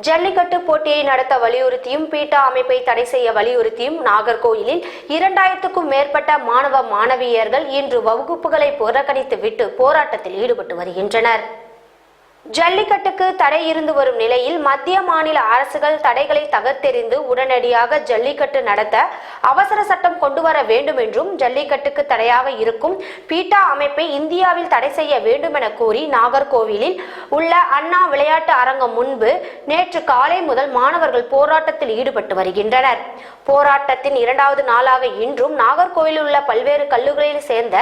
ஜல்லிக்கட்டு போட்டியை நடத்த வலியுறுத்தியும் பீட்டா அமைப்பை தடை செய்ய வலியுறுத்தியும் நாகர்கோயிலில் இரண்டாயிரத்துக்கும் மேற்பட்ட மாணவ மாணவியர்கள் இன்று வகுப்புகளை புறக்கணித்துவிட்டு போராட்டத்தில் ஈடுபட்டு வருகின்றனர். ஜல்லிக்கட்டுக்கு தடை இருந்து வரும் நிலையில் மத்திய மாநில அரசுகள் தடைகளை தகர்த்தெறிந்து உடனடியாக ஜல்லிக்கட்டு நடத்த அவசர சட்டம் கொண்டு வர வேண்டும் என்றும் ஜல்லிக்கட்டுக்கு தடையாக இருக்கும் பீட்டா அமைப்பை இந்தியாவில் தடை செய்ய வேண்டும் என கூறி நாகர்கோவிலில் உள்ள அண்ணா விளையாட்டு அரங்கம் முன்பு நேற்று காலை முதல் மாணவர்கள் போராட்டத்தில் ஈடுபட்டு வருகின்றனர். போராட்டத்தின் இரண்டாவது நாளாக இன்றும் நாகர்கோவிலில் உள்ள பல்வேறு கல்லூரிகளில் சேர்ந்த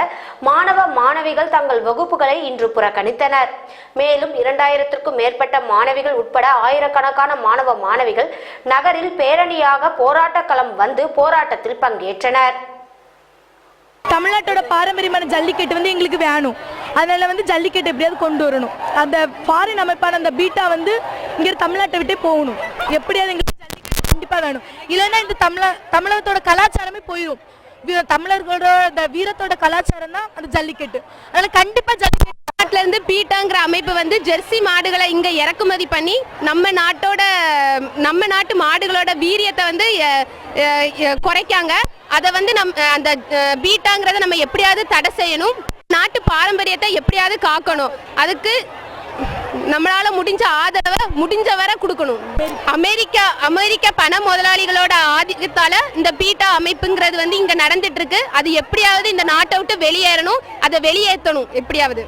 மாணவ மாணவிகள் தங்கள் வகுப்புகளை இன்று புறக்கணித்தனர். மேலும் இரண்டாயிரத்திற்கும் மேற்பட்ட மாணவிகள் உட்பட ஆயிரக்கணக்கான மாணவ மாணவிகள் நகரில் பேரணியாக போராட்ட களம் வந்து போராட்டத்தில் பங்கேற்றனர். தமிழ்நாட்டோட பாரம்பரியமான ஜல்லிக்கட்டு வந்து எங்களுக்கு வேணும். அதனால வந்து ஜல்லிக்கட்டு எப்படியாவது கொண்டு வரணும். அந்த ஃபாரின் அமைப்பான அந்த பீட்டா வந்து இங்கே தமிழ்நாட்டை விட்டே போகணும். எப்படியாவது எங்களுக்கு ஜல்லிக்கட்டு கண்டிப்பாக வேணும். இல்லைன்னா இந்த தமிழ தமிழகத்தோட கலாச்சாரமே போயிடும் தமிழர்களோட வீரத்தோட கலாச்சாரம் தான் அந்த ஜல்லிக்கட்டு. அதனால கண்டிப்பாக ஜல்லிக்கட்டு இருந்து பீட்டாங்கிற அமைப்பு வந்து ஜெர்சி மாடுகளை இங்க இறக்குமதி பண்ணி நம்ம நாட்டோட நம்ம நாட்டு மாடுகளோட வீரியத்தை வந்து குறைக்காங்க. அதை வந்து நம் அந்த பீட்டாங்கிறத நம்ம எப்படியாவது தடை செய்யணும். நாட்டு பாரம்பரியத்தை எப்படியாவது காக்கணும். அதுக்கு நம்மளால முடிஞ்ச ஆதரவை முடிஞ்ச வரை கொடுக்கணும். அமெரிக்கா அமெரிக்க பண முதலாளிகளோட ஆதிக்கத்தால இந்த பீட்டா அமைப்புங்கிறது வந்து இங்க நடந்துட்டு இருக்கு. அது எப்படியாவது இந்த நாட்டை விட்டு வெளியேறணும். அதை வெளியேற்றணும் எப்படியாவது.